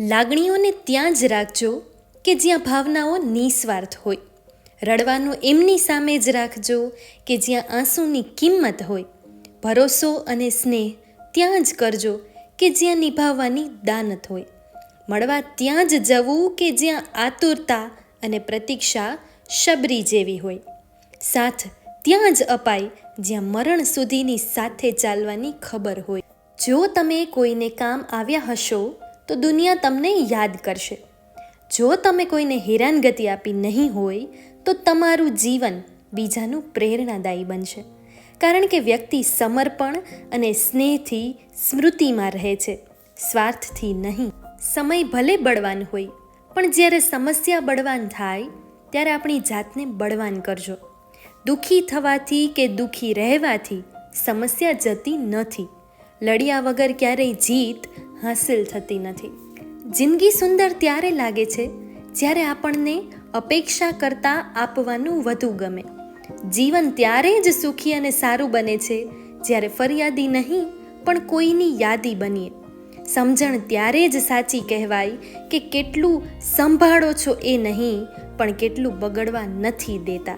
લાગણીઓને ત્યાં જ રાખજો કે જ્યાં ભાવનાઓ નિસ્વાર્થ હોય. રડવાનું એમની સામે જ રાખજો કે જ્યાં આંસુની કિંમત હોય. ભરોસો અને સ્નેહ ત્યાં જ કરજો કે જ્યાં નિભાવવાની દાનત હોય. મળવા ત્યાં જ જવું કે જ્યાં આતુરતા અને પ્રતીક્ષા શબરી જેવી હોય. સાથ ત્યાં જ અપાય જ્યાં મરણ સુધીની સાથે ચાલવાની ખબર હોય. જો તમે કોઈને કામ આવ્યા હશો તો દુનિયા તમને યાદ કરશે. જો તમે કોઈને હેરાનગતિ આપી નહીં હોય, તો તમારું જીવન બીજાનું પ્રેરણાદાયી બનશે. કારણ કે વ્યક્તિ સમર્પણ અને સ્નેહથી સ્મૃતિમાં રહે છે. સ્વાર્થથી નહીં. સમય ભલે બળવાન હોય, પણ જ્યારે સમસ્યા બળવાન થાય, ત્યારે આપણી જાતને બળવાન કરજો. દુઃખી થવાથી કે દુઃખી રહેવાથી સમસ્યા જતી નથી. લડ્યા વગર ક્યારેય જીત હાંસિલ થતી નથી. જિંદગી સુંદર ત્યારે લાગે છે, જ્યારે આપણને અપેક્ષા કરતાં આપવાનું વધુ ગમે. જીવન ત્યારે જ સુખી અને સારું બને છે, જ્યારે ફરિયાદી નહીં, પણ કોઈની યાદી બનીએ. સમજણ ત્યારે જ સાચી કહેવાય કે કેટલું સંભાળો છો એ નહીં, પણ કેટલું બગડવા નથી દેતા.